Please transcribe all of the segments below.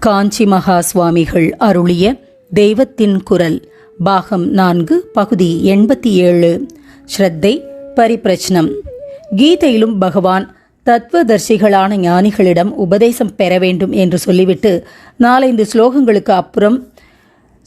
காஞ்சி மகா சுவாமிகள் அருளிய தெய்வத்தின் குரல் பாகம் நான்கு பகுதி எண்பத்தி ஏழு. ஸ்ரத்தை பரிப்பிரச்சனம். கீதையிலும் பகவான் தத்துவதர்சிகளான ஞானிகளிடம் உபதேசம் பெற வேண்டும் என்று சொல்லிவிட்டு நாலைந்து ஸ்லோகங்களுக்கு அப்புறம்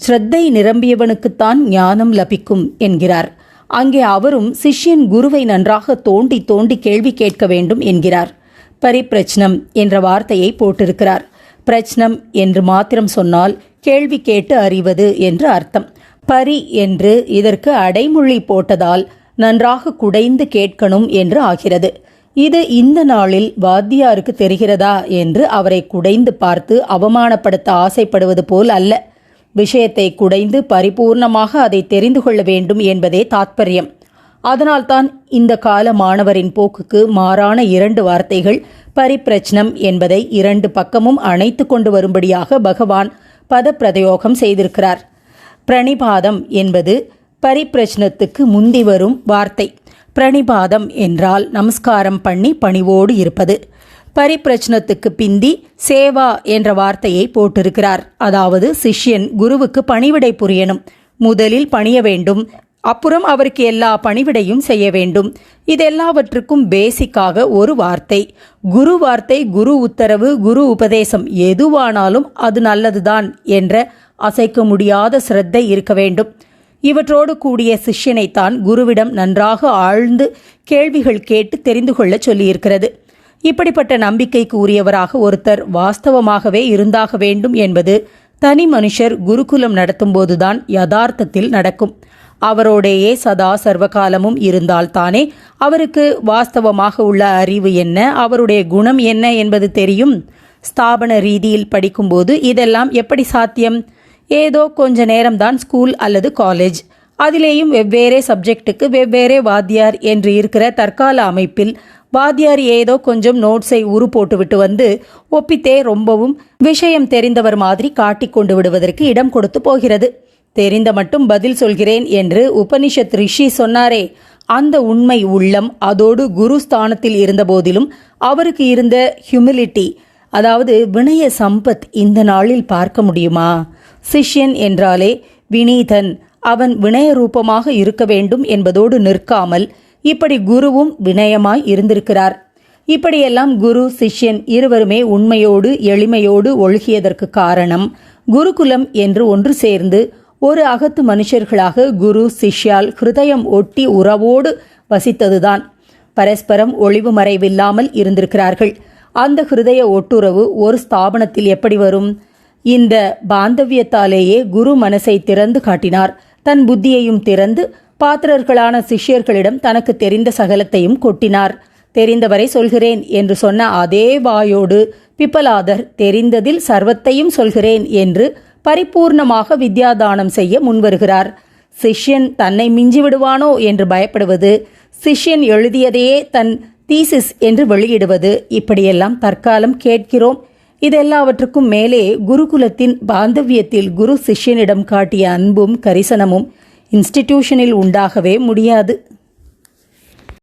ஸ்ரத்தை நிரம்பியவனுக்குத்தான் ஞானம் லபிக்கும் என்கிறார். அங்கே அவரும் சிஷ்யன் குருவை நன்றாக தோண்டி தோண்டி கேள்வி கேட்க வேண்டும் என்கிறார். பரிப்பிரச்சனம் என்ற வார்த்தையை போட்டிருக்கிறார். பிரச்சனம் என்று மாத்திரம் சொன்னால் கேள்வி கேட்டு அறிவது என்று அர்த்தம். பரி என்று இதற்கு அடைமொழி போட்டதால் நன்றாக குடைந்து கேட்கணும் என்று ஆகிறது. இது இந்த நாளில் வாத்தியாருக்கு தெரிகிறதா என்று அவரை குடைந்து பார்த்து அவமானப்படுத்த ஆசைப்படுவது போல் அல்ல. விஷயத்தை குடைந்து பரிபூர்ணமாக அதை தெரிந்து கொள்ள வேண்டும் என்பதே தாத்பரியம். அதனால்தான் இந்த கால மாணவரின் போக்குக்கு மாறான இரண்டு வார்த்தைகள் பரிப்பிரச்சனம் என்பதை இரண்டு பக்கமும் அணைத்து கொண்டு வரும்படியாக பகவான் பதப்பிரதயோகம் செய்திருக்கிறார். பிரணிபாதம் என்பது பரிப்பிரச்சனத்துக்கு முந்தி வரும் வார்த்தை. பிரணிபாதம் என்றால் நமஸ்காரம் பண்ணி பணிவோடு இருப்பது. பரிப்பிரச்சனத்துக்கு பிந்தி சேவா என்ற வார்த்தையை போட்டிருக்கிறார். அதாவது சிஷ்யன் குருவுக்கு பணிவிடை புரியணும். முதலில் பணிய வேண்டும் அப்புறம் அவருக்கு எல்லா பணிவிடையும் செய்ய வேண்டும். இதெல்லாவற்றுக்கும் பேசிக்காக ஒரு வார்த்தை. குரு வார்த்தை குரு உத்தரவு குரு உபதேசம் எதுவானாலும் அது நல்லதுதான் என்ற அசைக்க முடியாத சிரத்தை இருக்க வேண்டும். இவற்றோடு கூடிய சிஷ்யனைத்தான் குருவிடம் நன்றாக ஆழ்ந்து கேள்விகள் கேட்டு தெரிந்து கொள்ள சொல்லியிருக்கிறது. இப்படிப்பட்ட நம்பிக்கைக்கு உரியவராக ஒருத்தர் வாஸ்தவமாகவே இருந்தாக வேண்டும் என்பது தனி மனுஷர் குருகுலம் நடத்தும்போதுதான் யதார்த்தத்தில் நடக்கும். அவரோடையே சதா சர்வகாலமும் இருந்தால்தானே? அவருக்கு வாஸ்தவமாக உள்ள அறிவு என்ன? அவருடைய குணம் என்ன என்பது தெரியும். ஸ்தாபன ரீதியில் படிக்கும்போது இதெல்லாம் எப்படி சாத்தியம்? ஏதோ கொஞ்ச நேரம்தான் ஸ்கூல் அல்லது காலேஜ். அதிலேயும் வெவ்வேறே சப்ஜெக்டுக்கு வெவ்வேறே வாத்தியார் என்று இருக்கிற தற்கால அமைப்பில் வாத்தியார் ஏதோ கொஞ்சம் நோட்ஸை உரு போட்டுவிட்டு வந்து ஒப்பித்தே ரொம்பவும் விஷயம் தெரிந்தவர் மாதிரி காட்டிக்கொண்டு விடுவதற்கு இடம் கொடுத்து போகிறது. தெரிந்த மட்டும் பதில் சொல்கிறேன் என்று உபனிஷத் ரிஷி சொன்னாரே. அந்த உண்மை உள்ளம் அதோடு குரு ஸ்தானத்தில் இருந்தபோதிலும் அவருக்கு இருந்த ஹியூமிலிட்டி அதாவது வினய சம்பத் இந்த நாளில் பார்க்க முடியுமா? சிஷ்யன் என்றாலே வினீதன் அவன் வினய ரூபமாக இருக்க வேண்டும் என்பதோடு நிற்காமல் இப்படி குருவும் வினயமாய் இருந்திருக்கிறார். இப்படியெல்லாம் குரு சிஷ்யன் இருவருமே உண்மையோடு எளிமையோடு ஒழுகியதற்கு காரணம் குருகுலம் என்று ஒன்று சேர்ந்து ஒரு அகத்து மனுஷர்களாக குரு சிஷ்யால் ஹிருதயம் ஒட்டி உறவோடு வசித்ததுதான். பரஸ்பரம் ஒளிவு மறைவில்லாமல் இருந்திருக்கிறார்கள். அந்த ஹிருதய ஒட்டுறவு ஒரு ஸ்தாபனத்தில் எப்படி வரும்? இந்த பாந்தவியத்தாலேயே குரு மனசை திறந்து காட்டினார். தன் புத்தியையும் திறந்து பாத்திரர்களான சிஷ்யர்களிடம் தனக்கு தெரிந்த சகலத்தையும் கொட்டினார். தெரிந்தவரை சொல்கிறேன் என்று சொன்ன அதே வாயோடு பிப்பலாதர் தெரிந்ததில் சர்வத்தையும் சொல்கிறேன் என்று பரிபூர்ணமாக வித்யாதானம் செய்ய முன்வருகிறார். சிஷ்யன் தன்னை மிஞ்சிவிடுவானோ என்று பயப்படுவது சிஷ்யன் எழுதியதையே தன் தீசிஸ் என்று வெளியிடுவது. இப்படியெல்லாம் தற்காலம் கேட்கிறோம். இதெல்லாவற்றுக்கும் மேலே குருகுலத்தின் பாந்தவியத்தில் குரு சிஷ்யனிடம் காட்டிய அன்பும் கரிசனமும் இன்ஸ்டிடியூஷனில் உண்டாகவே முடியாது.